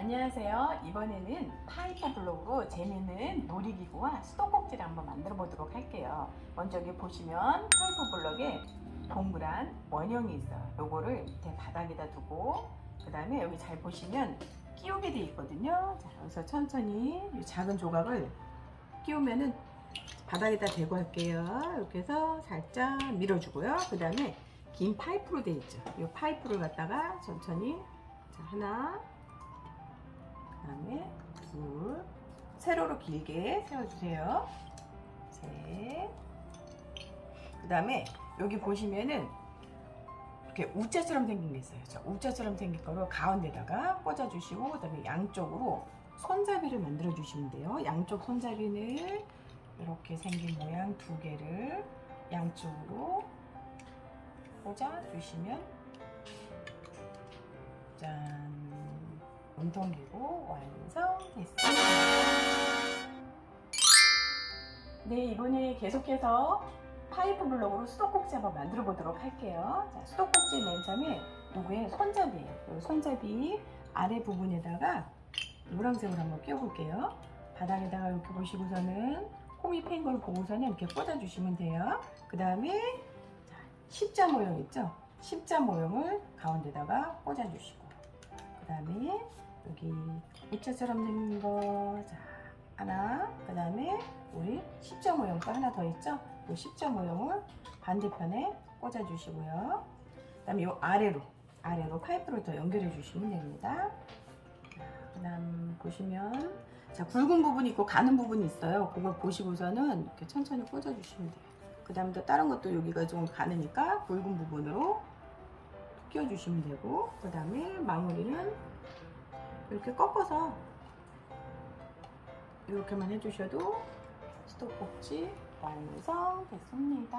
안녕하세요. 이번에는 파이프 블록으로 재미있는 놀이기구와 수도꼭지를 한번 만들어 보도록 할게요. 먼저 여기 보시면 파이프 블록에 동그란 원형이 있어요. 요거를 밑에 바닥에다 두고 그 다음에 여기 잘 보시면 끼우게 돼 있거든요. 자, 여기서 천천히 이 작은 조각을 끼우면은 바닥에다 대고 할게요. 이렇게 해서 살짝 밀어주고요. 그 다음에 긴 파이프로 돼 있죠. 이 파이프를 갖다가 천천히 자, 하나 둘. 세로로 길게 세워주세요. 셋그 다음에 여기 보시면은 이렇게 우자처럼 생긴 게 있어요. 자, 우자처럼 생긴 거를 가운데다가 꽂아주시고 그 다음에 양쪽으로 손잡이를 만들어 주시면 돼요. 양쪽 손잡이는 이렇게 생긴 모양 두 개를 양쪽으로 꽂아 주시면 짠 운동기구 완성됐습니다. 네, 이번에 계속해서 파이프 블록으로 수도꼭지 한번 만들어 보도록 할게요. 자, 수도꼭지 맨 처음에 요거에 손잡이에요. 요 손잡이 아래 부분에다가 노란색으로 한번 끼워볼게요. 바닥에다가 이렇게 보시고서는 홈이 팬 걸 보고서는 이렇게 꽂아주시면 돼요. 그 다음에 십자 모형 있죠? 십자 모형을 가운데다가 꽂아주시고 그 다음에 여기 입자처럼 생긴 거. 자, 하나 그 다음에 우리 십자 모형 거 하나 더 있죠? 이 십자 모형을 반대편에 꽂아 주시고요. 그 다음에 이 아래로 아래로 파이프를 더 연결해 주시면 됩니다. 그 다음 보시면 자 굵은 부분이 있고 가는 부분이 있어요. 그걸 보시고서는 이렇게 천천히 꽂아 주시면 돼요. 그 다음에 또 다른 것도 여기가 좀 가느니까 굵은 부분으로 끼워 주시면 되고 그 다음에 마무리는 이렇게 꺾어서 이렇게만 해주셔도 수도꼭지 완성됐습니다.